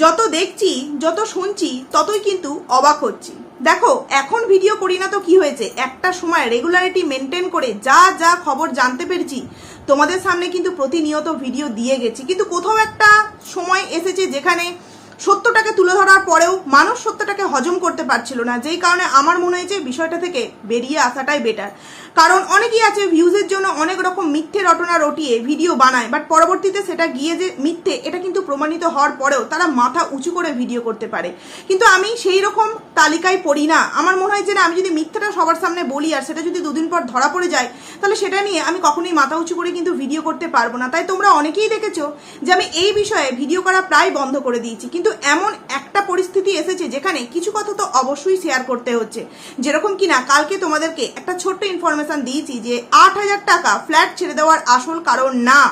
যত দেখছি, যত শুনছি, ততই কিন্তু অবাক হচ্ছি। দেখো, এখন ভিডিও করি না তো কি হয়েছে? একটা সময় রেগুলারিটি মেনটেন করে যা যা খবর জানতে পেরেছি, তোমাদের সামনে কিন্তু প্রতিনিয়ত ভিডিও দিয়ে গেছি। কিন্তু কোথাও একটা সময় এসেছে যেখানে সত্যটাকে তুলে ধরার পরেও মানুষ সত্যটাকে হজম করতে পারছিল না। যেই কারণে আমার মনে হয়েছে বিষয়টা থেকে বেরিয়ে আসাটাই বেটার কারণ অনেকেই আছে ভিউজের জন্য অনেক রকম মিথ্যে রটনা রটিয়ে ভিডিও বানায় বাট পরবর্তীতে সেটা গিয়ে যে মিথ্যে, এটা কিন্তু প্রমাণিত হওয়ার পরেও তারা মাথা উঁচু করে ভিডিও করতে পারে। কিন্তু আমি সেই রকম তালিকায় পড়ি না। আমার মনে হয় যে না, আমি যদি মিথ্যাটা সবার সামনে বলি আর সেটা যদি দুদিন পর ধরা পড়ে যায়, তাহলে সেটা নিয়ে আমি কখনোই মাথা উঁচু করে কিন্তু ভিডিও করতে পারব না। তাই তোমরা অনেকেই দেখেছ যে আমি এই বিষয়ে ভিডিও করা প্রায় বন্ধ করে দিয়েছি। কিন্তু এমন একটা পরিস্থিতি এসেছে যেখানে কিছু কথা তো অবশ্যই শেয়ার করতে হচ্ছে। যেরকম কিনা কালকে তোমাদেরকে একটা ছোট্ট ইনফরমেশন দিয়েছি যে আট হাজার টাকা ফ্ল্যাট ছেড়ে দেওয়ার আসল কারণ না।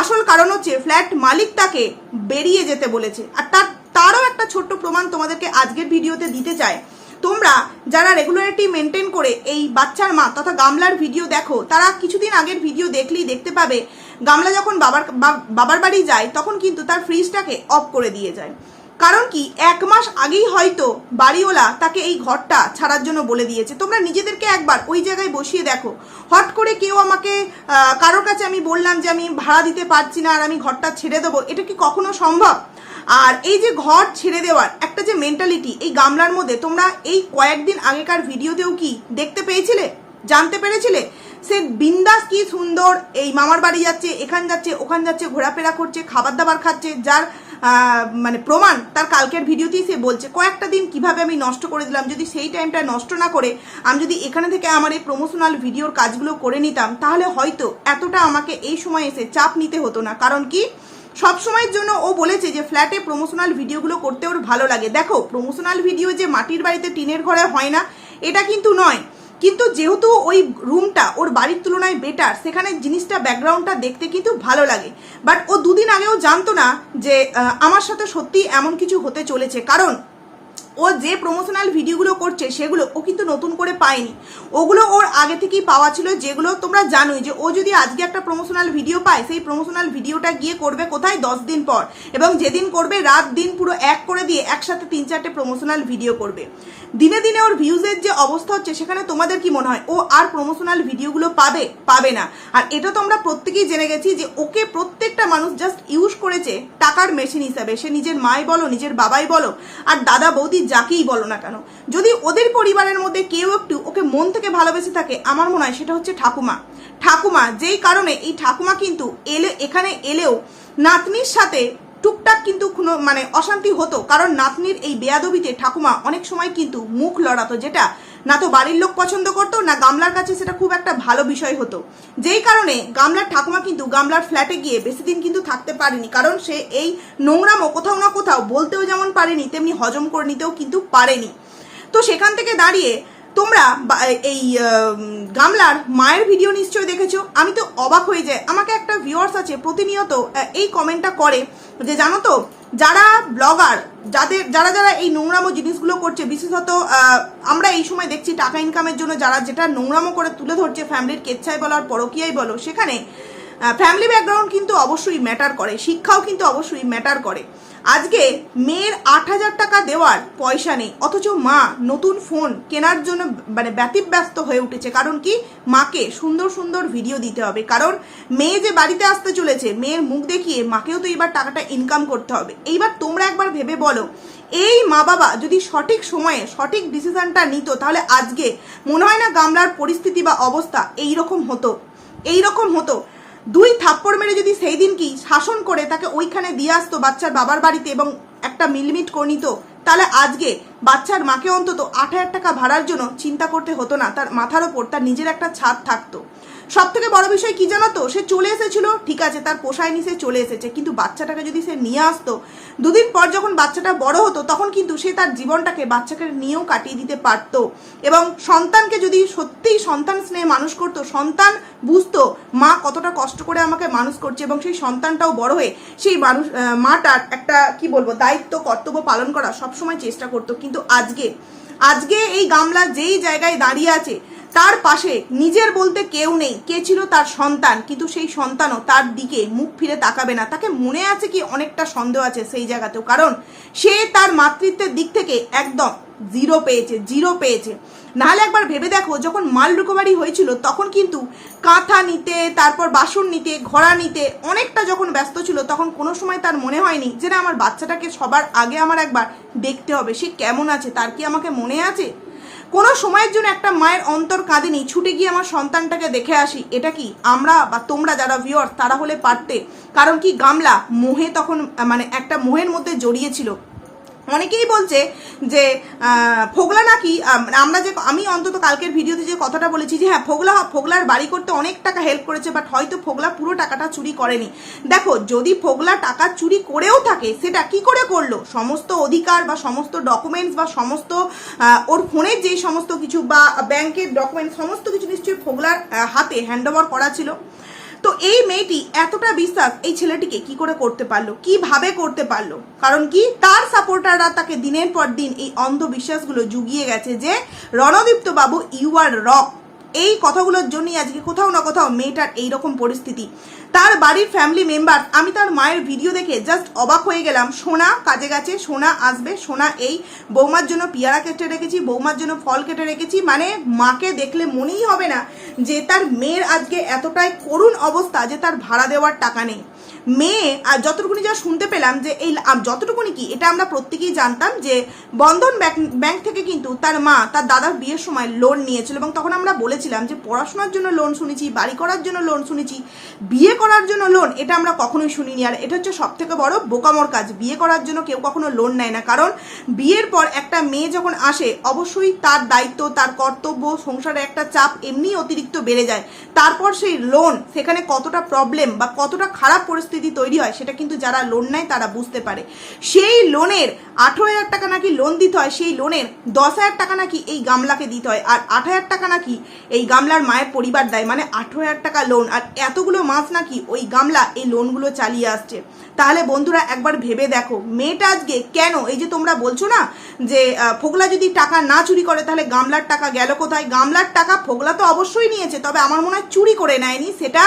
আসল কারণ হচ্ছে ফ্ল্যাট মালিক তাকে বেরিয়ে যেতে বলেছে। আর তার, তারও একটা ছোট্ট প্রমাণ তোমাদেরকে আজকের ভিডিওতে দিতে চায় তোমরা যারা রেগুলারিটি মেনটেন করে এই বাচ্চার মা তথা গামলার ভিডিও দেখো, তারা কিছুদিন আগের ভিডিও দেখলেই দেখতে পাবে গামলা যখন বাবার বাবার বাড়ি যায়, তখন কিন্তু তার ফ্রিজটাকে অফ করে দিয়ে যায়। কারণ কি, এক মাস আগেই হয়তো বাড়িওয়ালা তাকে এই ঘরটা ছাড়ার জন্য বলে দিয়েছে। তোমরা নিজেদেরকে একবার ওই জায়গায় বসিয়ে দেখো। হট করে কেউ আমাকে কারোর কাছে আমি বললাম যে আমি ভাড়া দিতে পারছি না আর আমি ঘরটা ছেড়ে দেবো, এটা কি কখনো সম্ভব? আর এই যে ঘর ছেড়ে দেওয়ার একটা যে মেন্টালিটি এই গামলার মধ্যে তোমরা এই কয়েকদিন আগেকার ভিডিওতেও কি দেখতে পেয়েছিলে? জানতে পেরেছিলে? সে বিন্দাস কি সুন্দর এই মামার বাড়ি যাচ্ছে, এখান যাচ্ছে, ওখান যাচ্ছে, ঘোরাফেরা করছে খাবার দাবার খাচ্ছে, যার মানে প্রমাণ তার কালকের ভিডিওতেই সে বলছে, কয়েকটা দিন কীভাবে আমি নষ্ট করে দিলাম, যদি সেই টাইমটা নষ্ট না করে, আমি যদি এখানে থেকে আমার এই প্রমোশনাল ভিডিওর কাজগুলো করে নিতাম, তাহলে হয়তো এতটা আমাকে এই সময় এসে চাপ নিতে হতো না। কারণ কি? সব সময়ের জন্য ও বলেছে যে, ফ্ল্যাটে প্রমোশনাল ভিডিওগুলো করতে ওর ভালো লাগে। দেখো প্রমোশনাল ভিডিও যে মাটির বাড়িতে টিনের ঘরে হয় না, এটা কিন্তু নয়। কিন্তু যেহেতু ওই রুমটা ওর বাড়ির তুলনায় বেটার সেখানে জিনিসটা ব্যাকগ্রাউন্ডটা দেখতে কিন্তু ভালো লাগে। বাট ও দুদিন আগেও জানতো না যে আমার সাথে সত্যি এমন কিছু হতে চলেছে। কারণ ও যে প্রমোশনাল ভিডিওগুলো করছে, সেগুলো ও কিন্তু নতুন করে পায়নি। ওগুলো ওর আগে থেকেই পাওয়া ছিল, যেগুলো তোমরা জানোই যে ও যদি আজকে একটা প্রমোশনাল ভিডিও পায়, সেই প্রমোশনাল ভিডিওটা গিয়ে করবে কোথায়? দশ দিন পর। এবং যেদিন করবে, রাত দিন পুরো এক করে দিয়ে একসাথে তিন চারটে প্রমোশনাল ভিডিও করবে। দিনে দিনে ওর ভিউজের যে অবস্থা হচ্ছে, সেখানে তোমাদের কি মনে হয়? ও আর প্রমোশনাল ভিডিওগুলো পাবে? পাবে না। আর এটা তো আমরা প্রত্যেকেই জেনে গেছি যে ওকে প্রত্যেকটা মানুষ জাস্ট ইউজ করেছে টাকার মেশিন হিসাবে। সে নিজের মাই বলো, নিজের বাবাই বলো, আর দাদা বৌদি যাকেই বলো না কেন, যদি ওদের পরিবারের মধ্যে কেউ একটু ওকে মন থেকে ভালোবেসে থাকে, আমার মনে হয় সেটা হচ্ছে ঠাকুমা। ঠাকুমা, যেই কারণে এই ঠাকুমা কিন্তু এলে, এখানে এলেও নাতনির সাথে টুকটাক কিন্তু কোনো মানে অশান্তি হতো। কারণ নাতনির এই বেয়াদবিতে ঠাকুমা অনেক সময় কিন্তু মুখ লড়াতো, যেটা না তো বাড়ির লোক পছন্দ করতো, না গামলার কাছে সেটা খুব একটা ভালো বিষয় হতো। যেই কারণে গামলার ঠাকুমা কিন্তু গামলার ফ্ল্যাটে গিয়ে বেশি দিন কিন্তু থাকতে পারেনি, কারণ সে এই নোংরামো কোথাও না কোথাও বলতেও যেমন পারেনি, তেমনি হজম করে নিতেও কিন্তু পারেনি। তো সেখান থেকে দাঁড়িয়ে তোমরা এই গামলার মায়ের ভিডিও নিশ্চয়ই দেখেছ। আমি তো অবাক হয়ে যাই। আমাকে একটা ভিউয়ার্স আছে, প্রতিনিয়ত এই কমেন্টটা করে যে, জানো তো, যারা ব্লগার যাদের, যারা যারা এই নোংরামো জিনিসগুলো করছে, বিশেষত আমরা এই সময় দেখছি টাকা ইনকামের জন্য যারা যেটা নোংরামো করে তুলে ধরছে ফ্যামিলির কেচ্ছাই বলো আর পরকিয়াই বলো, সেখানে ফ্যামিলি ব্যাকগ্রাউন্ড কিন্তু অবশ্যই ম্যাটার করে, শিক্ষাও কিন্তু অবশ্যই ম্যাটার করে। আজকে মেয়ের আট হাজার টাকা দেওয়ার পয়সা নেই, অথচ মা নতুন ফোন কেনার জন্য মানে ব্যতিব্যস্ত হয়ে উঠেছে। কারণ কি? মাকে সুন্দর সুন্দর ভিডিও দিতে হবে। কারণ মেয়ে যে বাড়িতে আসতে চলেছে, মেয়ের মুখ দেখিয়ে মাকেও তো এবার টাকাটা ইনকাম করতে হবে। এইবার তোমরা একবার ভেবে বলো, এই মা বাবা যদি সঠিক সময়ে সঠিক ডিসিশনটা নিত, তাহলে আজকে মনে হয় না গামলার পরিস্থিতি বা অবস্থা এই রকম হতো। এই রকম হতো। দুই থাপ্পড় মেরে যদি সেই দিন কি শাসন করে তাকে ওইখানে দিয়ে আসতো বাচ্চার বাবার বাড়িতে এবং একটা মিলমিট করে নিত, তাহলে আজকে বাচ্চার মাকে অন্তত আট হাজার টাকা ভাড়ার জন্য চিন্তা করতে হতো না। তার মাথার ওপর, তার নিজের একটা ছাদ থাকতো। সব থেকে বড় বিষয় কি জানো তো? সে চলে এসেছিল, ঠিক আছে, তার পোষায়নি, সে চলে এসেছে। কিন্তু বাচ্চাটাকে যদি সে নিয়ে আসতো, দুদিন পর যখন বাচ্চাটা বড় হতো, তখন কিন্তু সে তার জীবনটাকে বাচ্চাকে নিয়েও কাটিয়ে দিতে পারতো। এবং সন্তানকে যদি সত্যিই সন্তান স্নেহে মানুষ করতো, সন্তান বুঝতো, মা কতটা কষ্ট করে আমাকে মানুষ করছে এবং সেই সন্তানটাও বড় হয়ে সেই মানুষ মাটার একটা, কি বলব, দায়িত্ব, কর্তব্য পালন করা সবসময় চেষ্টা করতো। কিন্তু আজকে আজকে এই গামলা যেই জায়গায় দাঁড়িয়ে আছে তার পাশে নিজের বলতে কেউ নেই। কে ছিল তার সন্তান? কিন্তু সেই সন্তানও তার দিকে মুখ ফিরে তাকাবে না। তাকে মনে আছে কি অনেকটা সন্দেহ আছে সেই জায়গাতেও। কারণ সে তার মাতৃত্বের দিক থেকে একদম জিরো পেয়েছে জিরো পেয়েছে। নাহলে একবার ভেবে দেখো, যখন মাল রিকভারি হয়েছিল, তখন কিন্তু কাঁথা নিতে, তারপর বাসন নিতে, ঘোড়া নিতে, অনেকটা যখন ব্যস্ত ছিল, তখন কোনো সময় তার মনে হয়নি যে না, আমার বাচ্চাটাকে সবার আগে আমার একবার দেখতে হবে। সে কেমন আছে? তার কি আমাকে মনে আছে? কোনো সময়ের জন্য একটা মায়ের অন্তর কাঁদেনি ছুটে গিয়ে আমার সন্তানটাকে দেখে আসি, এটা কি? আমরা বা তোমরা যারা ভিওর তারা হলে পারতে। কারণ কি? গামলা, মোহে তখন মানে একটা মোহের মধ্যে জড়িয়েছিল অনেকেই বলছে যে ফোগলা নাকি আমরা যে, আমি অন্তত কালকের ভিডিওতে যে কথাটা বলেছি যে হ্যাঁ ফোগলা, ফোগলার বাড়ি করতে অনেক টাকা হেল্প করেছে বাট হয়তো ফোগলা পুরো টাকাটা চুরি করেনি। দেখো, যদি ফোগলা টাকা চুরি করেও থাকে, সেটা কি করে করল? সমস্ত অধিকার বা সমস্ত ডকুমেন্টস বা সমস্ত ওর ফোনের যেই সমস্ত কিছু বা ব্যাংকের ডকুমেন্ট সমস্ত কিছু নিশ্চয়ই ফোগলার হাতে হ্যান্ড করা ছিল। তো এই মেয়েটি এতটা বিশ্বাস এই ছেলেটিকে কি করে করতে পারল? কীভাবে করতে পারল? কারণ কি? তার সাপোর্টাররা তাকে দিনের পর দিন এই অন্ধবিশ্বাসগুলো জুগিয়ে গেছে যে, রণদীপ্ত বাবু ইউ আর রক এই কথাগুলোর জন্যই আজকে কোথাও না কোথাও মেয়েটার এইরকম পরিস্থিতি। তার বাড়ির ফ্যামিলি মেম্বার আমি তার মায়ের ভিডিও দেখে জাস্ট অবাক হয়ে গেলাম। সোনা কাজে গেছে, সোনা আসবে, সোনা এই বৌমার জন্য পিয়ারা কেটে রেখেছি, বৌমার জন্য ফল কেটে রেখেছি মানে মাকে দেখলে মনেই হবে না যে তার মেয়ের আজকে এতটাই করুণ অবস্থা যে তার ভাড়া দেওয়ার টাকা নেই। মেয়ে, আর যতটুকুনি যা শুনতে পেলাম যে এই যতটুকুনি কি, এটা আমরা প্রত্যেকেই জানতাম যে বন্ধন ব্যাংক- থেকে কিন্তু তার মা, তার দাদার বিয়ের সময় লোন নিয়েছিল এবং তখন আমরা বলেছিলাম যে পড়াশোনার জন্য লোন শুনেছি, বাড়ি করার জন্য লোন শুনেছি, বিয়ে করার জন্য লোন এটা আমরা কখনোই শুনিনি। আর এটা হচ্ছে সব থেকে বড় বোকামোর কাজ, বিয়ে করার জন্য কেউ কখনো লোন নেয় না। কারণ বিয়ের পর একটা মেয়ে যখন আসে, অবশ্যই তার দায়িত্ব, তার কর্তব্য, সংসারে একটা চাপ এমনি অতিরিক্ত বেড়ে যায়। তারপর সেই লোন সেখানে কতটা প্রবলেম বা কতটা খারাপ পরিস্থিতি তৈরি হয়, সেটা কিন্তু যারা লোন নেয় তারা বুঝতে পারে। সেই লোনের আঠেরো হাজার টাকা নাকি লোন দিতে হয়, সেই লোনের দশ হাজার টাকা নাকি এই গামলাকে দিতে হয়, আর আট হাজার টাকা নাকি এই গামলার মায়ের পরিবার দেয় মানে আঠেরো হাজার টাকা লোন আর এতগুলো মাস নাকি ওই গামলা এই লোনগুলো চালিয়ে আসছে। তাহলে বন্ধুরা একবার ভেবে দেখো, মেয়েটা আজকে কেন, এই যে তোমরা বলছো না যে ফোগলা যদি টাকা না চুরি করে, তাহলে গামলার টাকা গেল কোথায়? গামলার টাকা ফোগলা তো অবশ্যই নিয়েছে, তবে আমার মনে হয় চুরি করে নেয়নি, সেটা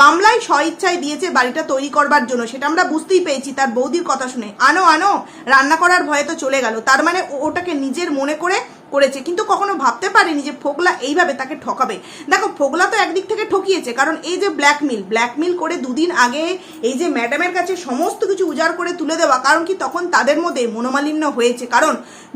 গামলাই স্ব ইচ্ছায় দিয়েছে বাড়িটা তৈরি করবার জন্য। সেটা আমরা বুঝতেই পেয়েছি তার বৌদির কথা শুনে। আনো আনো, রান্না করার ভয়ে তো চলে গেল। তার মানে ওটাকে নিজের মনে করে করেছে, কিন্তু কখনো ভাবতে পারেনি যে ফোগলা এইভাবে তাকে ঠকাবে। দেখো, ফোগলা তো একদিক থেকে ঠকিয়েছে, কারণ এই যে ব্ল্যাকমেল ব্ল্যাকমেল করে দুদিন আগে এই যে ম্যাডামের কাছে সমস্ত কিছু উজাড় করে তুলে দেওয়া, কারণ কি তখন তাদের মধ্যে মনোমালিন্য হয়েছে। কারণ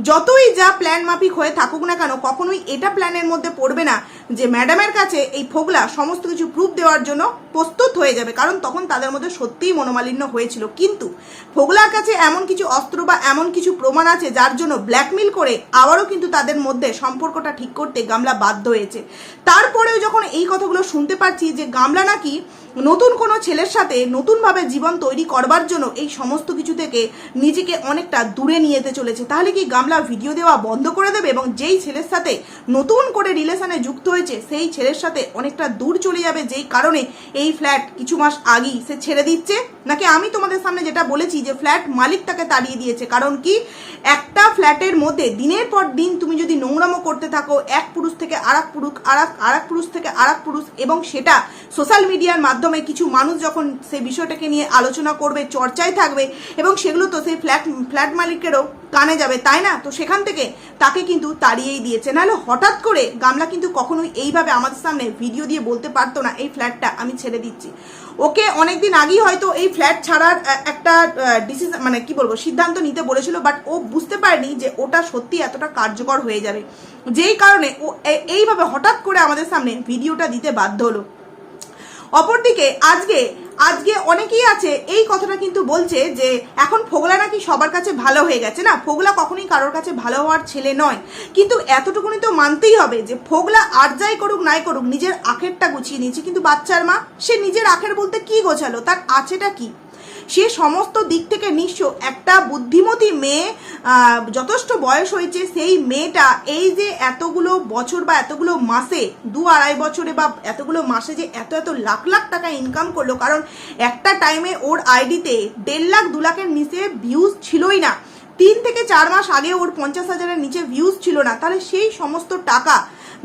যতই যা প্ল্যান মাফিক হয়ে থাকুক না কেন, কখনোই এটা প্ল্যানের মধ্যে পড়বে না। যে ম্যাডামের কাছে এই ফোগলা সমস্ত কিছু প্রুফ দেওয়ার জন্য প্রস্তুত হয়ে যাবে, কারণ তখন তাদের মধ্যে সত্যিই মনোমালিন্য হয়েছিল। কিন্তু ফোগলার কাছে এমন কিছু অস্ত্র বা এমন কিছু প্রমাণ আছে যার জন্য ব্ল্যাকমেল করে আবারও কিন্তু তাদের মধ্যে সম্পর্কটা ঠিক করতে গামলা বাধ্য হয়েছে। তারপরেও যখন এই কথাগুলো শুনতে পাচ্ছি যে গামলা নাকি নতুন কোনো ছেলের সাথে নতুনভাবে জীবন তৈরি করবার জন্য এই সমস্ত কিছু থেকে নিজেকে অনেকটা দূরে নিয়ে যেতে চলেছে, তাহলে কি গামলা ভিডিও দেওয়া বন্ধ করে দেবে এবং যেই ছেলের সাথে নতুন করে রিলেশনে যুক্ত হয়েছে, সেই ছেলের সাথে অনেকটা দূর চলে যাবে যেই কারণে এই ফ্ল্যাট কিছু মাস আগেই সে ছেড়ে দিচ্ছে। নাকি আমি তোমাদের সামনে যেটা বলেছি যে ফ্ল্যাট মালিক তাকে তাড়িয়ে দিয়েছে, কারণ কি একটা ফ্ল্যাটের মধ্যে দিনের পর দিন তুমি যদি নোংরামো করতে থাকো, এক পুরুষ থেকে আর এক পুরুষ আর এক পুরুষ থেকে আর এক পুরুষ এবং সেটা সোশ্যাল মিডিয়ার মাধ্যমে কিছু মানুষ যখন সেই বিষয়টাকে নিয়ে আলোচনা করবে, চর্চায় থাকবে এবং সেগুলো তো সেই ফ্ল্যাট ফ্ল্যাট মালিকেরও কানে যাবে, তাই না? তো সেখান থেকে তাকে কিন্তু তাড়িয়েই দিয়েছে। নাহলে হঠাৎ করে গামলা কিন্তু কখনোই এইভাবে আমাদের সামনে ভিডিও দিয়ে বলতে পারতো না, এই ফ্ল্যাটটা আমি ছেড়ে দিচ্ছি। ওকে অনেকদিন আগেই হয়তো এই ফ্ল্যাট ছাড়ার একটা ডিসিশন মানে কি বলব, সিদ্ধান্ত নিতে বলেছিল বাট ও বুঝতে পারেনি যে ওটা সত্যি এতটা কার্যকর হয়ে যাবে। যেই কারণে ও এইভাবে হঠাৎ করে আমাদের সামনে ভিডিওটা দিতে বাধ্য হলো। অপরদিকে আজকে আজকে অনেকেই আছে, এই কথাটা কিন্তু বলছে যে, এখন ফোগলা নাকি সবার কাছে ভালো হয়ে গেছে না? ফোগলা কখনোই কারোর কাছে ভালো হওয়ার ছেলে নয়। কিন্তু এতটুকুনি তো মানতেই হবে যে, ফোগলা আর যাই করুক নাই করুক, নিজের আখেরটা গুছিয়ে নিয়েছে। কিন্তু বাচ্চার মা, সে নিজের আখের বলতে কি গোছালো? তার আছেটা কি? সে সমস্ত দিক থেকে নিঃস্ব একটা বুদ্ধিমতী মেয়ে যথেষ্ট বয়স হয়েছে, সেই মেয়েটা এই যে এতগুলো বছর বা এতগুলো মাসে, দু আড়াই বছরে বা এতগুলো মাসে যে এত এত লাখ লাখ টাকা ইনকাম করল, কারণ একটা টাইমে ওর আইডিতে দেড় লাখ দু লাখের নিচে ভিউজ ছিলই না। তিন থেকে চার মাস আগে ওর পঞ্চাশ হাজারের নিচে ভিউজ ছিল না। তাহলে সেই সমস্ত টাকা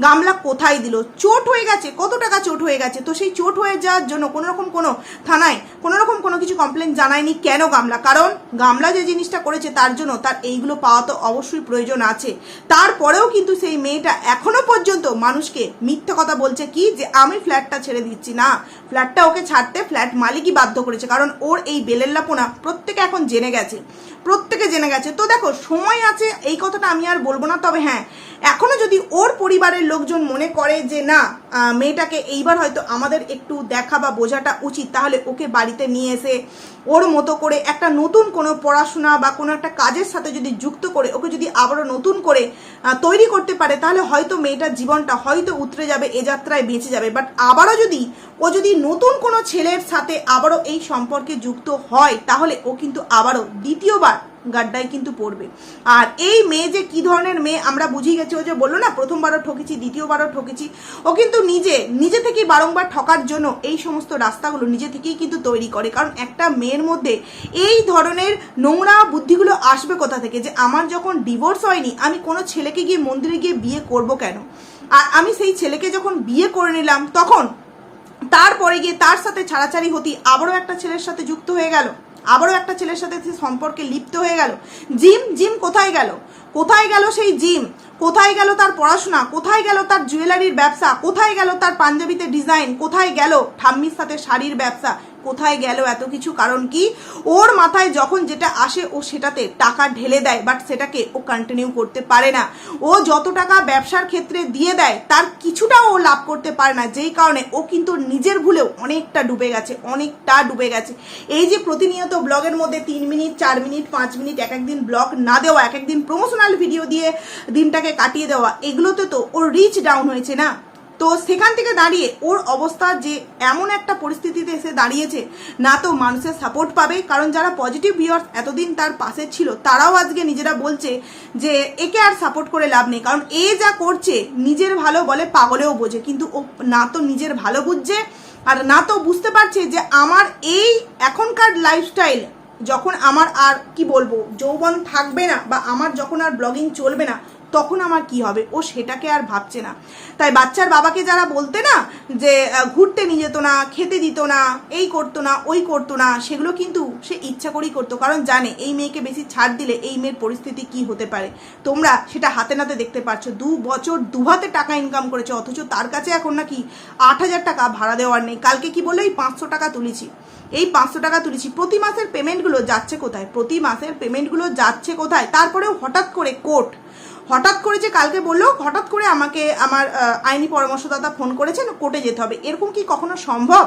গামলা কোথায় দিল? চোট হয়ে গেছে। কত টাকা চোট হয়ে গেছে? তো সেই চোট হয়ে যাওয়ার জন্য কোনো রকম কোনো থানায় কোনো রকম কোনো কিছু কমপ্লেন জানায়নি কেন গামলা? কারণ গামলা যে জিনিসটা করেছে তার জন্য তার এইগুলো পাওয়া তো অবশ্যই প্রয়োজন আছে। তারপরেও কিন্তু সেই মেয়েটা এখনও পর্যন্ত মানুষকে মিথ্যে কথা বলছে কি? যে আমি ফ্ল্যাটটা ছেড়ে দিচ্ছি। না, ফ্ল্যাটটা ওকে ছাড়তে ফ্ল্যাট মালিকই বাধ্য করেছে। কারণ ওর এই বেলেল্লাপোনা প্রত্যেকে এখন জেনে গেছে। প্রত্যেকে জেনে গেছে। তো দেখো, সময় আছে, এই কথাটা আমি আর বলব না। তবে হ্যাঁ এখনও যদি ওর পরিবারের লোকজন মনে করে যে, না মেয়েটাকে এইবার হয়তো আমাদের একটু দেখা বা বোঝাটা উচিত। তাহলে ওকে বাড়িতে নিয়ে এসে ওর মতো করে একটা নতুন কোনো পড়াশোনা বা কোনো একটা কাজের সাথে যদি যুক্ত করে, ওকে যদি আবারও নতুন করে তৈরি করতে পারে, তাহলে হয়তো মেয়েটার জীবনটা হয়তো উতরে যাবে, এ যাত্রায় বেঁচে যাবে। বাট আবারও যদি ও যদি নতুন কোনো ছেলের সাথে আবারও এই সম্পর্কে যুক্ত হয়, তাহলে ও কিন্তু আবারও দ্বিতীয়বার গাড্ডায় কিন্তু পড়বে। আর এই মেয়ে যে কি ধরনের মেয়ে, আমরা বুঝিয়ে গেছি, ও যে বলল না, প্রথমবারও ঠকেছি, দ্বিতীয়বারও ঠকেছি, ও কিন্তু নিজে নিজে থেকেই বারংবার ঠকার জন্য এই সমস্ত রাস্তাগুলো নিজে থেকেই কিন্তু তৈরি করে। কারণ একটা মেয়ের মধ্যে এই ধরনের নোংরা বুদ্ধিগুলো আসবে কোথা থেকে? যে আমার যখন ডিভোর্স হয়নি, আমি কোনো ছেলেকে গিয়ে মন্দিরে গিয়ে বিয়ে করব কেন? আর আমি সেই ছেলেকে যখন বিয়ে করে নিলাম, তখন তারপরে গিয়ে তার সাথে ছাড়াছাড়ি হতি আবারও একটা ছেলের সাথে যুক্ত হয়ে গেল। আবারও একটা ছেলের সাথে সে সম্পর্কে লিপ্ত হয়ে গেল। জিম জিম কোথায় গেল? কোথায় গেল সেই জিম? কোথায় গেল তার পড়াশোনা? কোথায় গেল তার জুয়েলারির ব্যবসা? কোথায় গেল তার পাঞ্জাবিতে ডিজাইন? কোথায় গেল ঠাম্মির সাথে শাড়ির ব্যবসা? কোথায় গেল, এত কিছু কারণ কি? ওর মাথায় যখন যেটা আসে, ও সেটাতে টাকা ঢেলে দেয় বাট সেটাকে ও কন্টিনিউ করতে পারে না। ও যত টাকা ব্যবসার ক্ষেত্রে দিয়ে দেয়, তার কিছুটাও ও লাভ করতে পারে না। যেই কারণে ও কিন্তু নিজের ভুলেও অনেকটা ডুবে গেছে, অনেকটা ডুবে গেছে। এই যে প্রতিনিয়ত ব্লগের মধ্যে তিন মিনিট, চার মিনিট, পাঁচ মিনিট, এক একদিন ব্লগ না দেওয়া, এক একদিন প্রমোশনাল ভিডিও দিয়ে দিনটাকে কাটিয়ে দেওয়া, এগুলোতে তো ওর রিচ ডাউন হয়েছে না। তো সেখান থেকে দাঁড়িয়ে ওর অবস্থা যে এমন একটা পরিস্থিতিতে এসে দাঁড়িয়েছে, না তো মানুষের সাপোর্ট পাবে। কারণ যারা পজিটিভ ভিউয়ার্স এতদিন তার পাশে ছিল, তারাও আজকে নিজেরা বলছে যে একে আর সাপোর্ট করে লাভ নেই। কারণ এ যা করছে, নিজের ভালো বলে পাগলেও বোঝে। কিন্তু ও না তো নিজের ভালো বুঝছে, আর না তো বুঝতে পারছে যে আমার এই এখনকার লাইফস্টাইল যখন আমার আর, কি বলব, যৌবন থাকবে না, বা আমার যখন আর ব্লগিং চলবে না তখন আমার কি হবে? ও সেটাকে আর ভাবছে না। তাই বাচ্চার বাবাকে যারা বলতে না, যে ঘুরতে নিয়ে যেত না, খেতে দিত না, এই করতো না, ওই করতো না, সেগুলো কিন্তু সে ইচ্ছা করেই করতো। কারণ জানে, এই মেয়েকে বেশি ছাড় দিলে এই মেয়ের পরিস্থিতি কি হতে পারে? তোমরা সেটা হাতে নাতে দেখতে পাচ্ছ দু বছর দুহাতে টাকা ইনকাম করেছে, অথচ তার কাছে এখন নাকি আট হাজার টাকা ভাড়া দেওয়ার নেই। কালকে কি বলে এই পাঁচশো টাকা তুলেছি। এই পাঁচশো টাকা তুলেছি। প্রতি মাসের পেমেন্টগুলো যাচ্ছে কোথায়? প্রতি মাসের পেমেন্টগুলো যাচ্ছে কোথায়? তারপরেও হঠাৎ করে কোর্ট হঠাৎ করে যে কালকে বলল, হঠাৎ করে আমাকে আমার আইনি পরামর্শদাতা ফোন করেছেন, কোর্টে যেতে হবে। এরকম কি কখনো সম্ভব?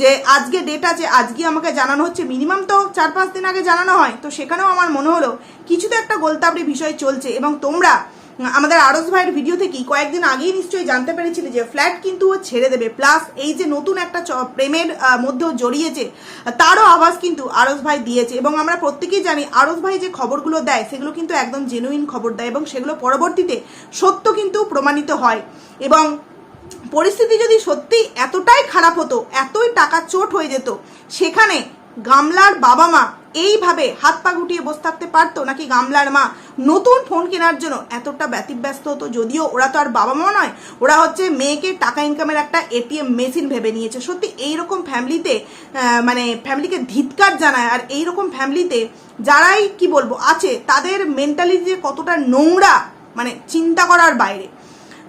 যে আজকে ডেট আছে আজকে আমাকে জানানো হচ্ছে মিনিমাম তো চার পাঁচ দিন আগে জানানো হয়, তো সেখানেও আমার মনে হলো কিছু তো একটা গোলতাবড়ি বিষয় চলছে এবং তোমরা আমাদের আরস ভাইয়ের ভিডিও থেকেই কয়েকদিন আগেই নিশ্চয়ই জানতে পেরেছিলে যে ফ্ল্যাট কিন্তু ও ছেড়ে দেবে। প্লাস এই যে নতুন একটা প্রেমের মধ্যেও জড়িয়েছে, তারও আওয়াজ কিন্তু আরস ভাই দিয়েছে। এবং আমরা প্রত্যেকেই জানি আরস ভাই যে খবরগুলো দেয়, সেগুলো কিন্তু একদম জেনুইন খবর দেয় এবং সেগুলো পরবর্তীতে সত্য কিন্তু প্রমাণিত হয়। এবং পরিস্থিতি যদি সত্যি এতটাই খারাপ হতো, এতই টাকা চোট হয়ে যেত, সেখানে গামলার বাবা মা এইভাবে হাত পা গুটিয়ে বসে থাকতে পারতো নাকি গামলার মা? নতুন ফোন কেনার জন্য এতটা ব্যতিব্যস্ত হতো যদিও ওরা তো আর বাবা মা নয়, ওরা হচ্ছে মেয়েকে টাকা ইনকামের একটা এটিএম মেশিন ভেবে নিয়েছে। সত্যি এইরকম ফ্যামিলিতে মানে ফ্যামিলিকে ধিৎকার জানায় আর এইরকম ফ্যামিলিতে যারাই কি বলব, আছে তাদের মেন্টালিটি যে কতটা নোংরা মানে চিন্তা করার বাইরে।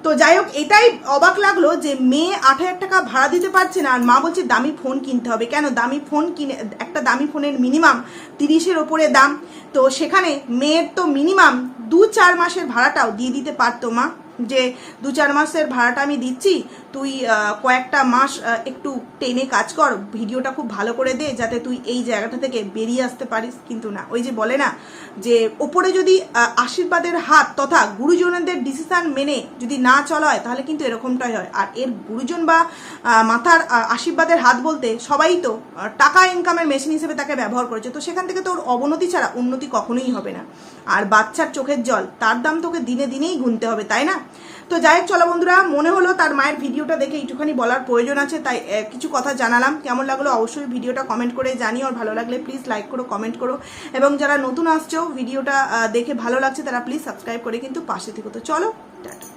তো যাই হোক, এটাই অবাক লাগল যে মেয়ে আট হাজার টাকা ভাড়া দিতে পারছে না। আর মা বলছে, দামি ফোন কিনতে হবে। কেন? দামি ফোন কিনে, একটা দামি ফোনের মিনিমাম তিরিশের ওপরে দাম। তো সেখানে মেয়ের তো মিনিমাম দু চার মাসের ভাড়াটাও দিয়ে দিতে পারতো মা। যে দু চার মাসের ভাড়াটা আমি দিচ্ছি তুই কয়েকটা মাস একটু টেনে কাজ কর, ভিডিওটা খুব ভালো করে দে, যাতে তুই এই জায়গাটা থেকে বেরিয়ে আসতে পারিস। কিন্তু না, ওই যে বলে না, যে ওপরে যদি আশীর্বাদের হাত তথা গুরুজনদের ডিসিশন মেনে যদি না চলা হয়, তাহলে কিন্তু এরকমটাই হয়। আর এর গুরুজন বা মাথার আশীর্বাদের হাত বলতে সবাই তো টাকা ইনকামের মেশিন হিসেবে তাকে ব্যবহার করেছে। তো সেখান থেকে তো ওর অবনতি ছাড়া উন্নতি কখনোই হবে না। আর বাচ্চার চোখের জল, তার দাম তোকে দিনে দিনেই গুনতে হবে, তাই না? তো যাই চলো বন্ধুরা, মনে হলো তার মায়ের ভিডিওটা দেখে একটুখানি বলার প্রয়োজন আছে, তাই কিছু কথা জানালাম। কেমন লাগল অবশ্যই ভিডিওটা কমেন্ট করে জানিও, আর ভালো লাগলে প্লিজ লাইক করো কমেন্ট করো। এবং যারা নতুন আসছো, ভিডিওটা দেখে ভালো লাগছে, তারা প্লিজ সাবস্ক্রাইব করে কিন্তু পাশে থেকো। তো চলো, টাটা।